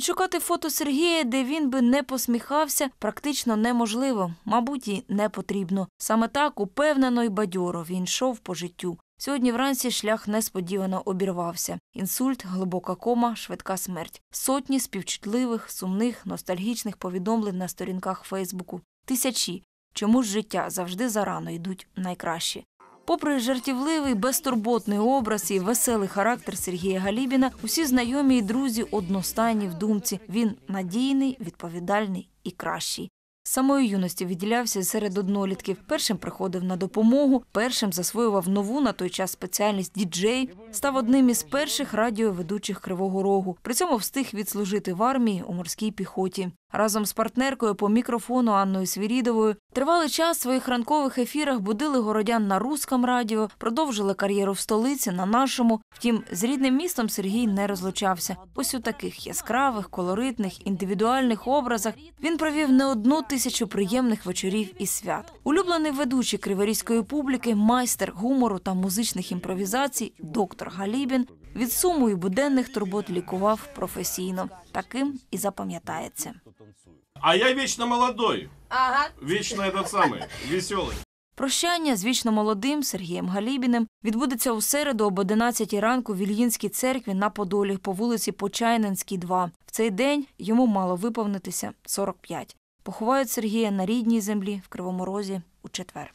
Відшукати фото Сергія, де він би не посміхався, практично неможливо, мабуть, і не потрібно. Саме так упевнено й бадьоро він йшов по життю. Сьогодні вранці шлях несподівано обірвався. Інсульт, глибока кома, швидка смерть. Сотні співчутливих, сумних, ностальгічних повідомлень на сторінках Фейсбуку. Тисячі. Чому ж життя завжди зарано йдуть найкращі. Попри жартівливий, безтурботний образ і веселий характер Сергія Галібіна, усі знайомі і друзі одностайні в думці. Він надійний, відповідальний і кращий. Самої юності відділявся серед однолітків. Першим приходив на допомогу, першим засвоював нову на той час спеціальність діджей, став одним із перших радіоведучих Кривого Рогу. При цьому встиг відслужити в армії у морській піхоті. Разом з партнеркою по мікрофону Анною Свірідовою тривалий час в своїх ранкових ефірах будили городян на русском радіо, продовжили кар'єру в столиці на нашому. Втім, з рідним містом Сергій не розлучався. Ось у таких яскравих, колоритних, індивідуальних образах він провів не одну тисячу приємних вечорів і свят. Улюблений ведучий криворізької публіки, майстер гумору та музичних імпровізацій, доктор Галібін від суму і буденних турбот лікував професійно. Таким і запам'ятається. А я вечно молодой. Ага. Вечно этот самый, веселый. Прощання з вічно молодим Сергієм Галібіним відбудеться у середу об 11 ранку в Ільїнській церкві на Подолі по вулиці Почайненській, 2. В цей день йому мало виповнитися 45. Поховають Сергія на рідній землі в Кривому Розі у четвер.